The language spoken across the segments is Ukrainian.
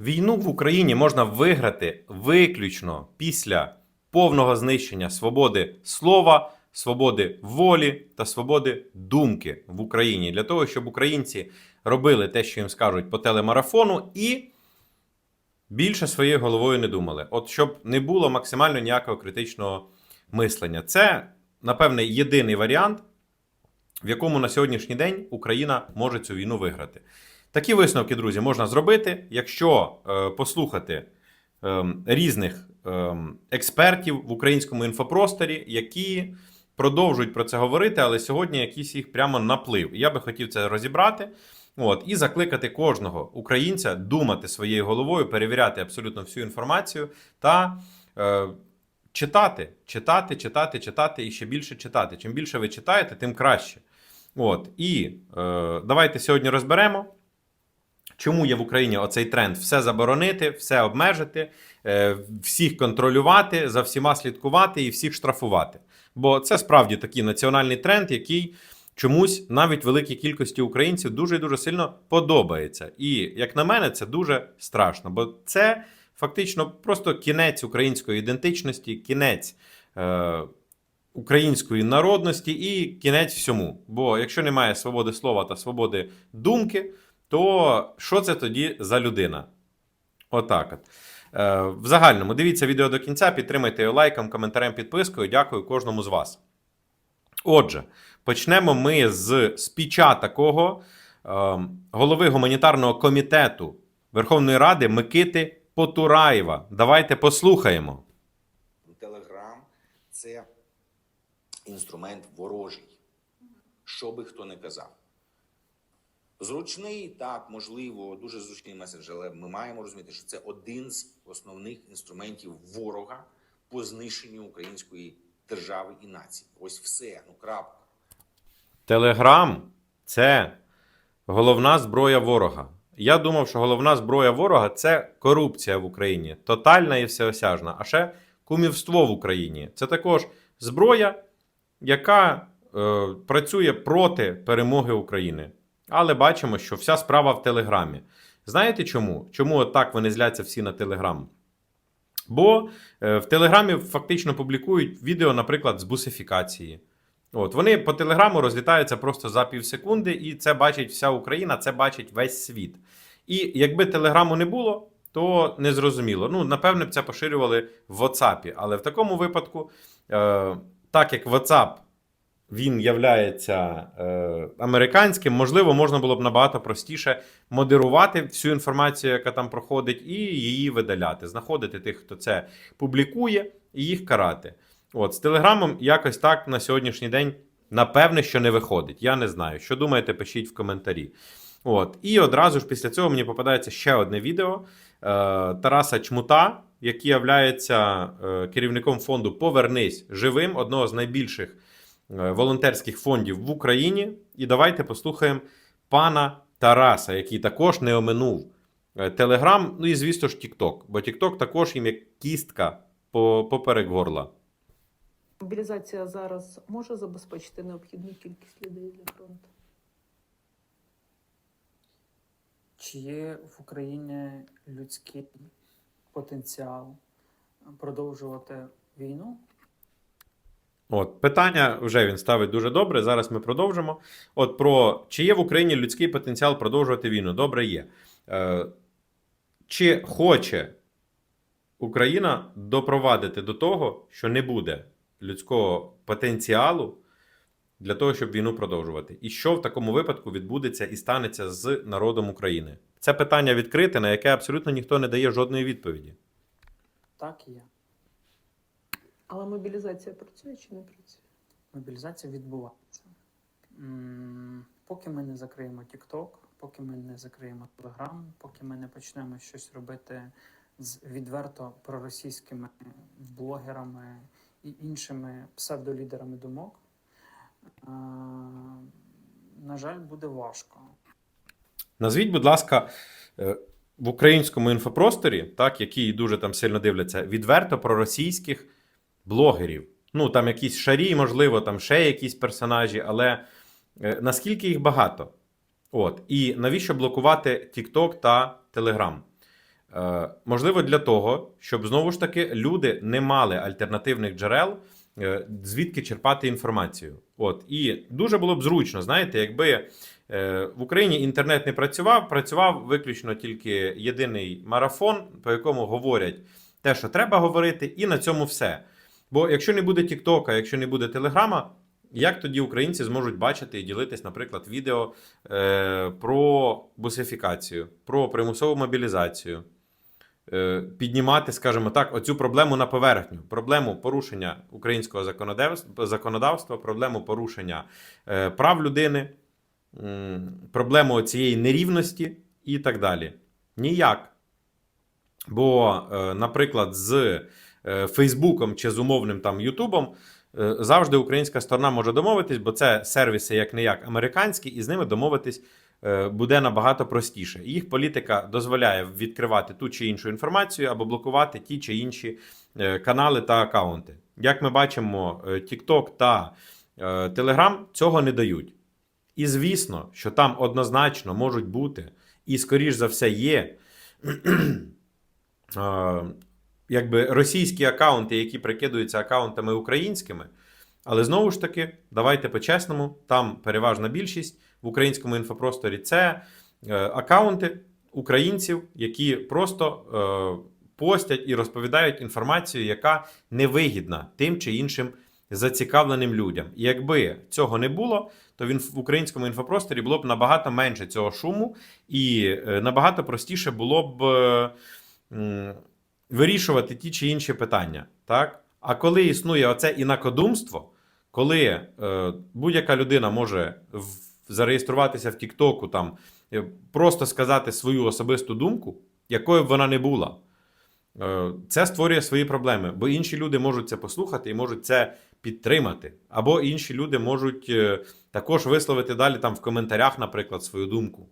Війну в Україні можна виграти виключно після повного знищення свободи слова, свободи волі та свободи думки в Україні для того, щоб українці робили те, що їм скажуть по телемарафону, і більше своєю головою не думали. От щоб не було максимально ніякого критичного мислення. Це, напевне, єдиний варіант, в якому на сьогоднішній день Україна може цю війну виграти. Такі висновки, друзі, можна зробити, якщо е, послухати е, різних е, експертів в українському інфопросторі, які продовжують про це говорити, але сьогодні якийсь їх прямо наплив. Я би хотів це розібрати. От, і закликати кожного українця думати своєю головою, перевіряти абсолютно всю інформацію та е, читати, читати, читати, читати і ще більше читати. Чим більше ви читаєте, тим краще. От, і е, давайте сьогодні розберемо. Чому є в Україні оцей тренд все заборонити, все обмежити, е, всіх контролювати, за всіма слідкувати і всіх штрафувати? Бо це справді такий національний тренд, який чомусь навіть великій кількості українців дуже дуже сильно подобається. І як на мене, це дуже страшно, бо це фактично просто кінець української ідентичності, кінець. Е, Української народності і кінець всьому. Бо якщо немає свободи слова та свободи думки, то що це тоді за людина? Отак от. Е, в загальному дивіться відео до кінця, підтримайте його лайком, коментарем, підпискою. Дякую кожному з вас. Отже, почнемо ми з спіча такого е, голови гуманітарного комітету Верховної Ради Микити Потураєва. Давайте послухаємо. Телеграм це інструмент ворожий. Що би хто не казав. Зручний, так, можливо, дуже зручний меседж, але ми маємо розуміти, що це один з основних інструментів ворога по знищенню української держави і нації. Ось все, ну крапка. Телеграм це головна зброя ворога. Я думав, що головна зброя ворога це корупція в Україні, тотальна і всеосяжна. А ще кумівство в Україні. Це також зброя, яка е, працює проти перемоги України. Але бачимо, що вся справа в Телеграмі. Знаєте чому? Чому отак вони зляться всі на Телеграм? Бо е, в Телеграмі фактично публікують відео, наприклад, з бусифікації. От, вони по телеграму розлітаються просто за пів секунди, і це бачить вся Україна, це бачить весь світ. І якби телеграму не було, то незрозуміло. Ну, напевне, б це поширювали в WhatsApp. Але в такому випадку, е, так як WhatsApp він являється е, американським, можливо, можна було б набагато простіше модерувати всю інформацію, яка там проходить, і її видаляти, знаходити тих, хто це публікує, і їх карати. От, з Телеграмом якось так на сьогоднішній день, напевне, що не виходить. Я не знаю. Що думаєте, пишіть в коментарі. От, і одразу ж після цього мені попадається ще одне відео е, Тараса Чмута, який являється е, керівником фонду Повернись живим, одного з найбільших волонтерських фондів в Україні. І давайте послухаємо пана Тараса, який також не оминув е, Телеграм, ну і звісно ж Тікток. Бо Тікток також їм як кістка поперек горла. Мобілізація зараз може забезпечити необхідну кількість людей для фронту? Чи є в Україні людський потенціал продовжувати війну? От питання вже він ставить дуже добре. Зараз ми продовжимо. От про чи є в Україні людський потенціал продовжувати війну? Добре є. Е, чи хоче Україна допровадити до того, що не буде людського потенціалу для того, щоб війну продовжувати? І що в такому випадку відбудеться і станеться з народом України? Це питання відкрите, на яке абсолютно ніхто не дає жодної відповіді. Так і є. Але мобілізація працює чи не працює? Мобілізація відбувається. М, Поки ми не закриємо TikTok, поки ми не закриємо Telegram, поки ми не почнемо щось робити з відверто проросійськими блогерами і іншими псевдолідерами думок, е, на жаль, буде важко. Назвіть, будь ласка, е, в українському інфопросторі, так, які дуже там сильно дивляться, відверто проросійських блогерів. Ну, там якісь шарі, можливо, там ще якісь персонажі, але е, наскільки їх багато? От. І навіщо блокувати TikTok та Telegram? Е, можливо, для того, щоб знову ж таки люди не мали альтернативних джерел, е, звідки черпати інформацію. От і дуже було б зручно, знаєте, якби е, в Україні інтернет не працював, працював виключно тільки єдиний марафон, по якому говорять те, що треба говорити, і на цьому все. Бо якщо не буде Тіктока, якщо не буде Телеграма, як тоді українці зможуть бачити і ділитись, наприклад, відео е, про бусифікацію, про примусову мобілізацію, е, піднімати, скажімо так, оцю проблему на поверхню, проблему порушення українського законодавства, законодавства проблему порушення е, прав людини, м, проблему цієї нерівності і так далі. Ніяк. Бо, е, наприклад, з е, Фейсбуком чи з умовним там Ютубом е, завжди українська сторона може домовитись, бо це сервіси як не як американські, і з ними домовитись е, буде набагато простіше. Їх політика дозволяє відкривати ту чи іншу інформацію або блокувати ті чи інші е, канали та акаунти. Як ми бачимо, е, TikTok та е, Telegram цього не дають. І звісно, що там однозначно можуть бути, і скоріш за все є. Якби російські акаунти, які прикидуються акаунтами українськими, але знову ж таки, давайте по-чесному, там переважна більшість в українському інфопросторі це е, акаунти українців, які просто е, постять і розповідають інформацію, яка невигідна тим чи іншим зацікавленим людям. І якби цього не було, то він в українському інфопросторі було б набагато менше цього шуму, і е, набагато простіше було б. Вирішувати ті чи інші питання, так? А коли існує оце інакодумство, коли е, будь-яка людина може в, зареєструватися в Тіктоку, там е, просто сказати свою особисту думку, якою б вона не була, е, це створює свої проблеми, бо інші люди можуть це послухати і можуть це підтримати. Або інші люди можуть е, також висловити далі там в коментарях, наприклад, свою думку.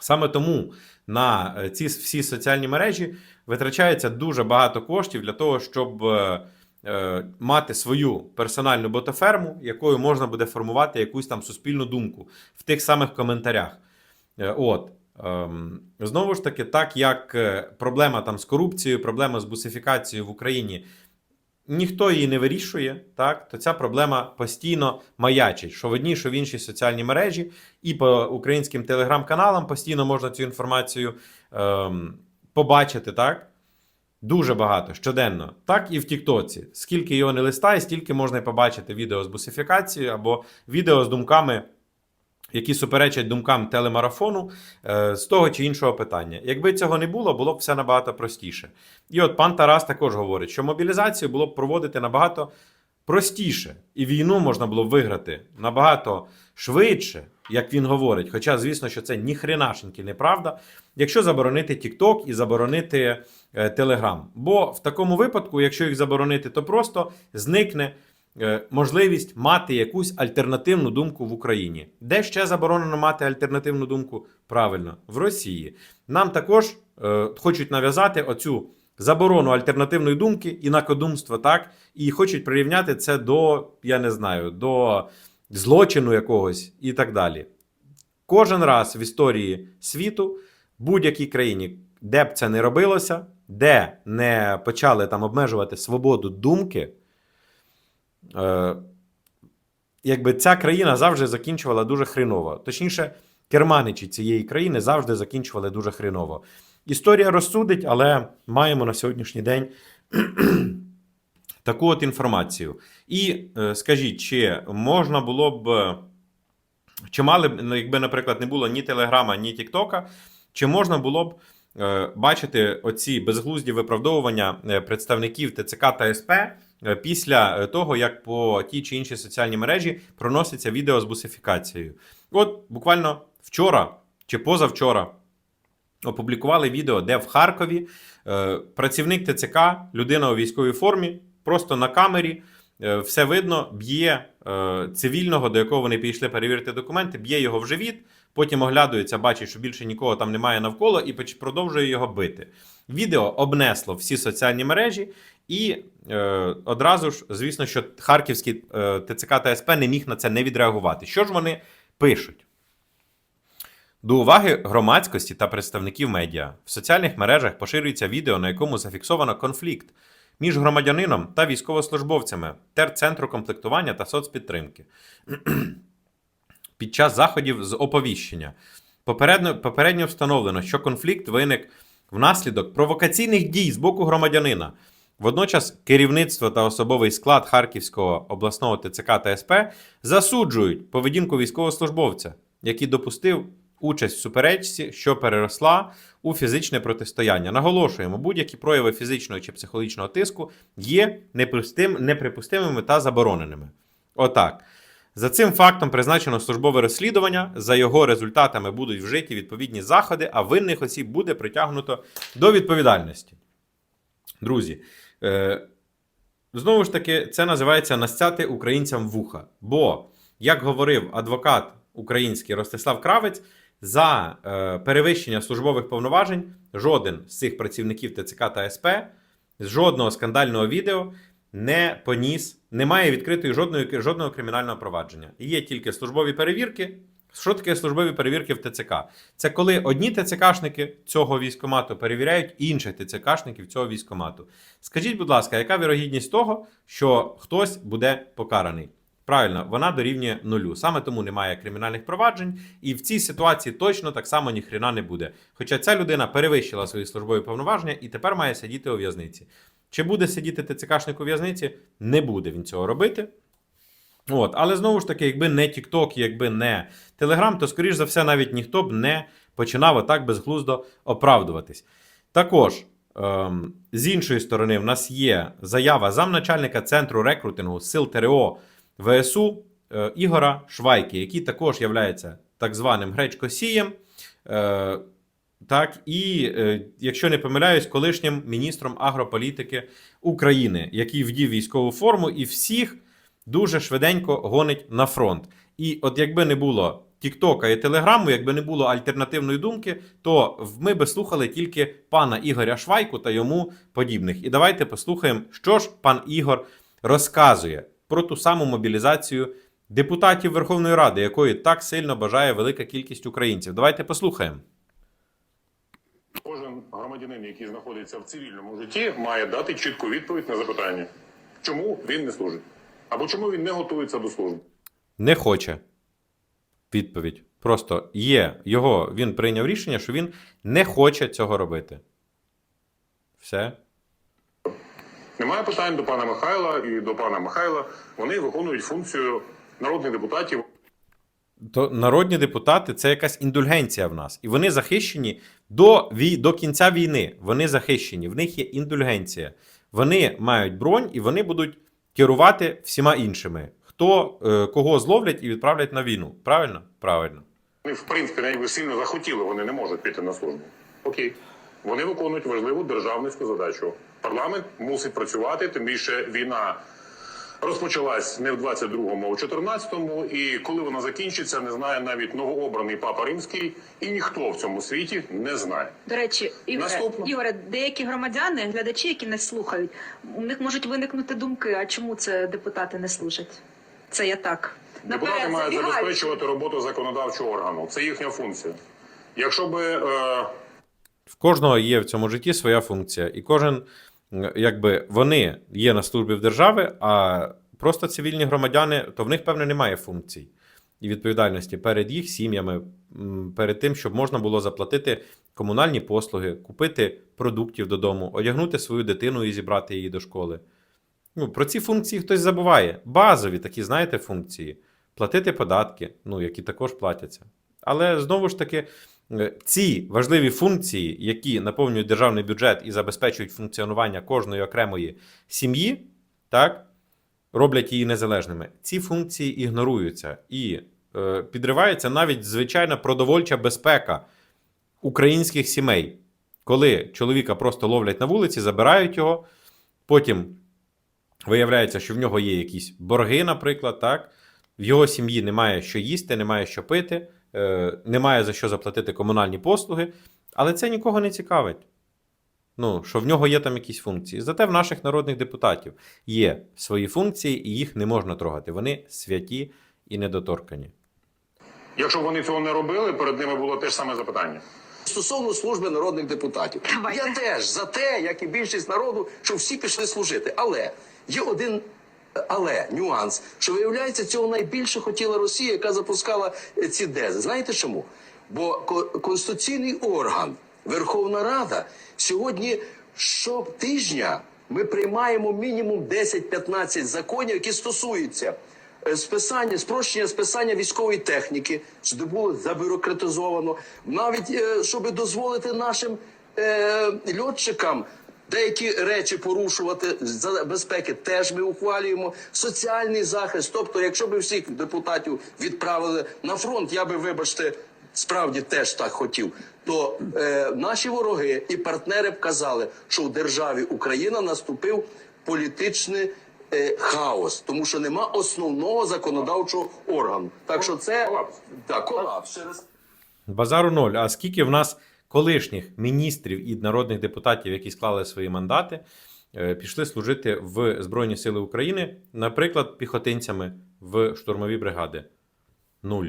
Саме тому на е, ці всі соціальні мережі витрачається дуже багато коштів для того, щоб е, е, мати свою персональну ботоферму, якою можна буде формувати якусь там суспільну думку в тих самих коментарях. От. Ем, Знову ж таки, так як проблема там з корупцією, проблема з бусифікацією в Україні, ніхто її не вирішує, так, то ця проблема постійно маячить, що в одній, що в іншій соціальній мережі, і по українським телеграм-каналам постійно можна цю інформацію ем, побачити, так? Дуже багато щоденно, так і в Тіктоці. Скільки його не листає, стільки можна побачити відео з бусифікацією або відео з думками, які суперечать думкам телемарафону е, з того чи іншого питання. Якби цього не було, було б все набагато простіше. І от пан Тарас також говорить, що мобілізацію було б проводити набагато простіше, і війну можна було б виграти набагато швидше, як він говорить. Хоча, звісно, що це ніхренашеньки неправда, якщо заборонити TikTok і заборонити е, Telegram. Бо в такому випадку, якщо їх заборонити, то просто зникне можливість мати якусь альтернативну думку в Україні. Де ще заборонено мати альтернативну думку? Правильно, в Росії. Нам також е, хочуть нав'язати оцю заборону альтернативної думки, інакодумства, так, і хочуть прирівняти це до, я не знаю, до злочину якогось і так далі. Кожен раз в історії світу, будь-якій країні, де б це не робилося, де не почали там обмежувати свободу думки, е, якби ця країна завжди закінчувала дуже хреново. Точніше, керманичі цієї країни завжди закінчували дуже хреново. Історія розсудить, але маємо на сьогоднішній день таку от інформацію. І е, скажіть, чи можна було б, чи мали б, ну, якби, наприклад, не було ні Телеграма, ні Тіктока, чи можна було б е, бачити оці безглузді виправдовування е, представників ТЦК та СП після е, того, як по тій чи іншій соціальній мережі проноситься відео з бусифікацією? От буквально вчора чи позавчора опублікували відео, де в Харкові е, працівник ТЦК, людина у військовій формі, просто на камері. е, Все видно, б'є е, цивільного, до якого вони пішли перевірити документи, б'є його в живіт, потім оглядується, бачить, що більше нікого там немає навколо, і продовжує його бити. Відео обнесло всі соціальні мережі, і е, одразу ж, звісно, що харківський е, ТЦК та СП не міг на це не відреагувати. Що ж вони пишуть? До уваги громадськості та представників медіа в соціальних мережах поширюється відео, на якому зафіксовано конфлікт між громадянином та військовослужбовцями терцентру комплектування та соцпідтримки під час заходів з оповіщення. Попередньо, попередньо встановлено, що конфлікт виник внаслідок провокаційних дій з боку громадянина. Водночас керівництво та особовий склад Харківського обласного ТЦК та СП засуджують поведінку військовослужбовця, який допустив участь в суперечці, що переросла у фізичне протистояння. Наголошуємо, будь-які прояви фізичного чи психологічного тиску є неприпустимими та забороненими. Отак. За цим фактом призначено службове розслідування. За його результатами будуть вжиті відповідні заходи, а винних осіб буде притягнуто до відповідальності. Друзі, знову ж таки, це називається настяти українцям вуха. Бо, як говорив адвокат український Ростислав Кравець, за е, перевищення службових повноважень жоден з цих працівників ТЦК та СП з жодного скандального відео не поніс, немає відкритої жодної, жодного кримінального провадження. Є тільки службові перевірки. Що таке службові перевірки в ТЦК? Це коли одні ТЦКшники цього військомату перевіряють інших ТЦКшників цього військомату. Скажіть, будь ласка, яка вірогідність того, що хтось буде покараний? Правильно, вона дорівнює нулю. Саме тому немає кримінальних проваджень, і в цій ситуації точно так само ніхрена не буде. Хоча ця людина перевищила свої службові повноваження і тепер має сидіти у в'язниці. Чи буде сидіти ТЦКшник у в'язниці? Не буде він цього робити. От, але знову ж таки, якби не TikTok, якби не Telegram, то, скоріш за все, навіть ніхто б не починав отак безглуздо оправдуватись. Також, ем, з іншої сторони, в нас є заява замначальника центру рекрутингу сил ТРО ВСУ е, Ігора Швайки, який також є так званим гречкосієм. Е, так, і, е, якщо не помиляюсь, колишнім міністром агрополітики України, який вдів військову форму і всіх дуже швиденько гонить на фронт. І от якби не було Тіктока і Телеграму, якби не було альтернативної думки, то ми би слухали тільки пана Ігоря Швайку та йому подібних. І давайте послухаємо, що ж пан Ігор розказує про ту саму мобілізацію депутатів Верховної Ради, якої так сильно бажає велика кількість українців. Давайте послухаємо. Кожен громадянин, який знаходиться в цивільному житті, має дати чітку відповідь на запитання, чому він не служить, або чому він не готується до служби. Не хоче. Відповідь. Просто є його, він прийняв рішення, що він не хоче цього робити. Все. Немає питань до пана Михайла і до пана Михайла. Вони виконують функцію народних депутатів. То народні депутати це якась індульгенція в нас. І вони захищені до, вій... до кінця війни. Вони захищені, в них є індульгенція. Вони мають бронь і вони будуть керувати всіма іншими. Хто е, кого зловлять і відправлять на війну. Правильно? Правильно. Вони, в принципі, навіть сильно захотіли, вони не можуть піти на службу. Окей. Вони виконують важливу державницьку задачу. Парламент мусить працювати, тим більше війна розпочалась не в 22-му, а в 14-му. І коли вона закінчиться, не знає навіть новообраний папа римський, і ніхто в цьому світі не знає. До речі, Ігоре, Наступно. Ігоре, деякі громадяни, глядачі, які нас слухають, у них можуть виникнути думки, а чому це депутати не служать? Це я так. Депутати Наперед мають забігаючи. забезпечувати роботу законодавчого органу. Це їхня функція. Якщо би е, В кожного є в цьому житті своя функція, і кожен, якби вони є на службі в держави, а просто цивільні громадяни, то в них, певне, немає функцій і відповідальності перед їх сім'ями, перед тим, щоб можна було заплатити комунальні послуги, купити продуктів додому, одягнути свою дитину і зібрати її до школи. Ну, про ці функції хтось забуває. Базові такі, знаєте, функції. Платити податки, ну, які також платяться. Але знову ж таки, ці важливі функції, які наповнюють державний бюджет і забезпечують функціонування кожної окремої сім'ї, так, роблять її незалежними. Ці функції ігноруються і е, підривається навіть звичайна продовольча безпека українських сімей, коли чоловіка просто ловлять на вулиці, забирають його, потім виявляється, що в нього є якісь борги, наприклад, так. В його сім'ї немає що їсти, немає що пити, е, немає за що заплатити комунальні послуги, але це нікого не цікавить. Ну, що в нього є там якісь функції. Зате в наших народних депутатів є свої функції, і їх не можна трогати. Вони святі і недоторкані. Якщо вони цього не робили, перед ними було те ж саме запитання. Стосовно служби народних депутатів, Давайте. я теж за те, як і більшість народу, щоб всі пішли служити. Але є один е, але нюанс, що виявляється, цього найбільше хотіла Росія, яка запускала е, ці дези. Знаєте чому? Бо ко- конституційний орган, Верховна Рада, сьогодні щотижня ми приймаємо мінімум 10-15 законів, які стосуються е, списання, спрощення списання військової техніки, щоб було забюрократизовано, навіть е, щоб дозволити нашим е, льотчикам. Деякі речі порушувати за безпеки теж ми ухвалюємо. Соціальний захист. Тобто, якщо б всіх депутатів відправили на фронт, я би, вибачте, справді теж так хотів. То е, наші вороги і партнери б казали, що в державі Україна наступив політичний е, хаос, тому що нема основного законодавчого органу. Так що це Колапс. Так, колапс. Базару ноль. А скільки в нас колишніх міністрів і народних депутатів, які склали свої мандати, е, пішли служити в Збройні Сили України, наприклад, піхотинцями в штурмові бригади? Нуль.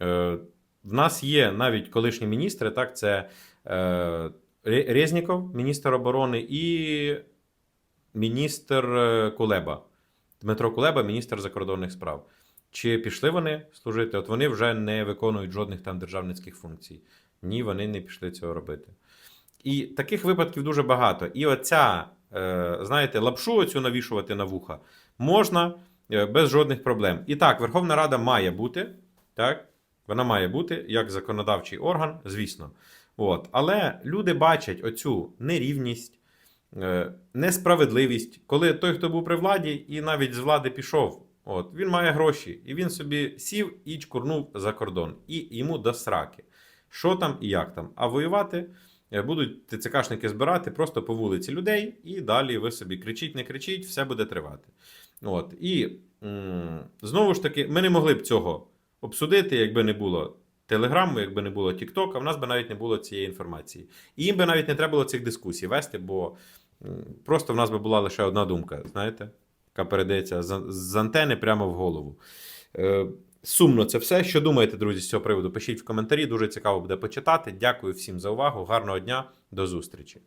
Е, В нас є навіть колишні міністри, так, це е, Резніков, міністр оборони, і міністр Кулеба. Дмитро Кулеба, міністр закордонних справ. Чи пішли вони служити? От вони вже не виконують жодних там державницьких функцій. Ні, вони не пішли цього робити. І таких випадків дуже багато. І оця, е, знаєте, лапшу оцю навішувати на вуха можна е, без жодних проблем. І так, Верховна Рада має бути, так? Вона має бути як законодавчий орган, звісно. От. Але люди бачать оцю нерівність, е, несправедливість, коли той, хто був при владі, і навіть з влади пішов. От, він має гроші, і він собі сів і чкурнув за кордон, і йому до сраки. Що там і як там. А воювати е, будуть ТЦКшники збирати просто по вулиці людей, і далі ви собі кричіть, не кричіть, все буде тривати. От. І знову ж таки, ми не могли б цього обсудити, якби не було Телеграму, якби не було Тіктока, в нас би навіть не було цієї інформації. І їм би навіть не треба було цих дискусій вести, бо просто в нас би була лише одна думка, знаєте, яка передається з, антени прямо в голову. Е, сумно це все. Що думаєте, друзі, з цього приводу? Пишіть в коментарі. Дуже цікаво буде почитати. Дякую всім за увагу. Гарного дня, до зустрічі.